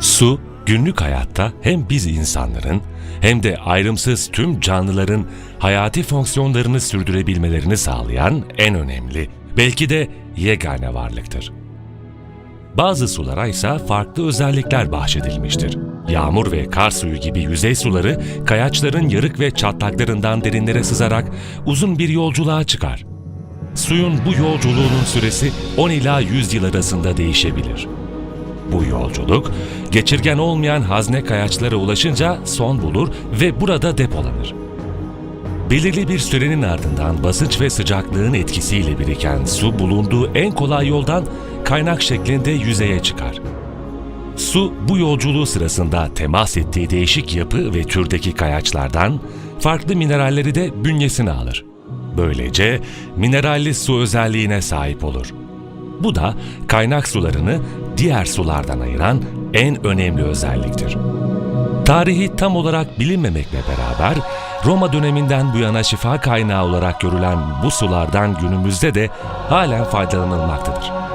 Su, günlük hayatta hem biz insanların hem de ayrımsız tüm canlıların hayati fonksiyonlarını sürdürebilmelerini sağlayan en önemli, belki de yegane varlıktır. Bazı sulara ise farklı özellikler bahşedilmiştir. Yağmur ve kar suyu gibi yüzey suları kayaçların yarık ve çatlaklarından derinlere sızarak uzun bir yolculuğa çıkar. Suyun bu yolculuğunun süresi 10 ila 100 yıl arasında değişebilir. Bu yolculuk, geçirgen olmayan hazne kayaçlara ulaşınca son bulur ve burada depolanır. Belirli bir sürenin ardından basınç ve sıcaklığın etkisiyle biriken su bulunduğu en kolay yoldan kaynak şeklinde yüzeye çıkar. Su bu yolculuğu sırasında temas ettiği değişik yapı ve türdeki kayaçlardan farklı mineralleri de bünyesine alır. Böylece mineralli su özelliğine sahip olur. Bu da kaynak sularını diğer sulardan ayıran en önemli özelliktir. Tarihi tam olarak bilinmemekle beraber Roma döneminden bu yana şifa kaynağı olarak görülen bu sulardan günümüzde de halen faydalanılmaktadır.